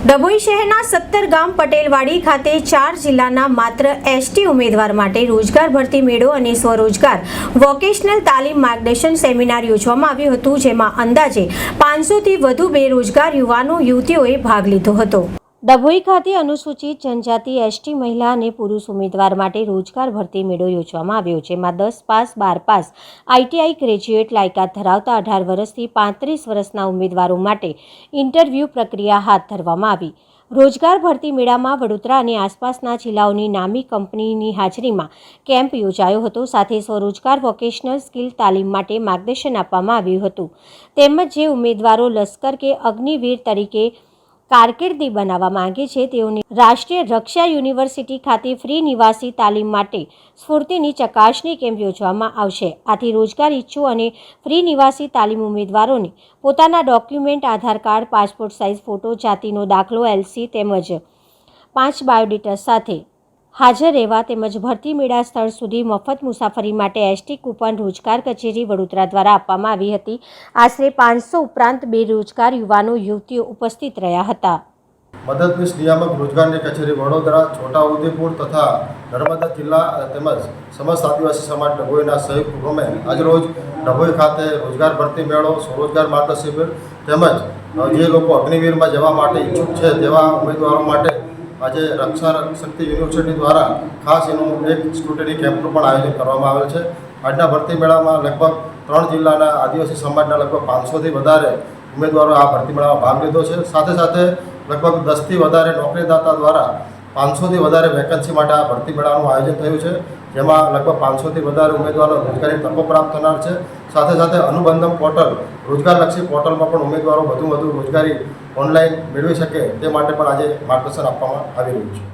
ડભોઈ શહેરના સત્તર ગામ પટેલવાડી ખાતે ચાર જિલ્લાના માત્ર એસટી ઉમેદવાર માટે રોજગાર ભરતી મેળો અને સ્વરોજગાર વોકેશનલ તાલીમ માર્ગદર્શન સેમિનાર યોજવામાં આવ્યું હતું, જેમાં અંદાજે પાંચસોથી વધુ બેરોજગાર યુવાનો, યુવતીઓએ ભાગ લીધો હતો. ડભોઈ ખાતે અનુસૂચિત જનજાતિ એસટી મહિલા અને પુરુષ ઉમેદવાર માટે રોજગાર ભરતી મેળો યોજવામાં આવ્યો, જેમાં દસ પાસ, બાર પાસ, આઈટીઆઈ ગ્રેજ્યુએટ લાયકાત ધરાવતા અઢાર વર્ષથી પાંત્રીસ વર્ષના ઉમેદવારો માટે ઇન્ટરવ્યૂ પ્રક્રિયા હાથ ધરવામાં આવી. રોજગાર ભરતી મેળામાં વડોદરા અને આસપાસના જિલ્લાઓની નામી કંપનીની હાજરીમાં કેમ્પ યોજાયો હતો. સાથે સ્વરોજગાર વોકેશનલ સ્કિલ તાલીમ માટે માર્ગદર્શન આપવામાં આવ્યું હતું. તેમજ જે ઉમેદવારો લશ્કર કે અગ્નિવીર તરીકે કારકિર્દી બનાવવા માંગે છે તેઓની રાષ્ટ્રીય રક્ષા યુનિવર્સિટી ખાતે ફ્રી નિવાસી તાલીમ માટે સ્ફૂર્તિની ચકાસણી કેમ્પ યોજવામાં આવશે. આથી રોજગાર ઈચ્છુ અને ફ્રી નિવાસી તાલીમ ઉમેદવારોને પોતાના document, Aadhaar card, passport size photo, જાતિનો દાખલો, એલસી તેમજ પાંચ બાયોડેટા સાથે હાજર રહેવા તેમજ ભરતી મેળા સ્થળ સુધી મફત મુસાફરી માટે એસટી કૂપન રોજગાર કચેરી વડોદરા દ્વારા આપવામાં આવી હતી. આશરે પાંચસો ઉપરાંત બેરોજગાર યુવાનો, યુવતીઓ ઉપસ્થિત રહ્યા હતા. મદદનીશ નિયામક રોજગારની કચેરી વડોદરા છોટાઉદેપુર તથા નર્મદા જિલ્લા તેમજ સમસ્ત આદિવાસી સમાજ ડભોઈના સંયુક્ત ઉપક્રમે આજરોજ ડભોઈ ખાતે રોજગાર ભરતી મેળો, સ્વરોજગાર માર્ગ શિબિર તેમજ જે લોકો અગ્નિવીરમાં જવા માટે ઈચ્છુક છે તેવા ઉમેદવારો માટે આજે રક્ષા શક્તિ યુનિવર્સિટી દ્વારા ખાસ એનું એક સ્કૂટરી કેમ્પનું પણ આયોજન કરવામાં આવેલ છે. આજના ભરતી મેળામાં લગભગ ત્રણ જિલ્લાના આદિવાસી સમાજના લગભગ પાંચસોથી વધારે ઉમેદવારો આ ભરતી મેળામાં ભાગ લીધો છે. સાથે સાથે લગભગ દસથી વધારે નોકરીદાતા દ્વારા પાંચસોથી વધારે વેકન્સી માટે આ ભરતી મેળાનું આયોજન થયું છે. જેમાં લગભગ પાંચસોથી વધારે ઉમેદવારો રોજગારી તકો પ્રાપ્ત થનાર છે. સાથે સાથે અનુબંધમ પોર્ટલ, રોજગારલક્ષી પોર્ટલમાં પણ ઉમેદવારો વધુ વધુ રોજગારી ઓનલાઈન મેળવી શકે તે માટે પણ આજે માર્ગદર્શન આપવામાં આવી રહ્યું છે.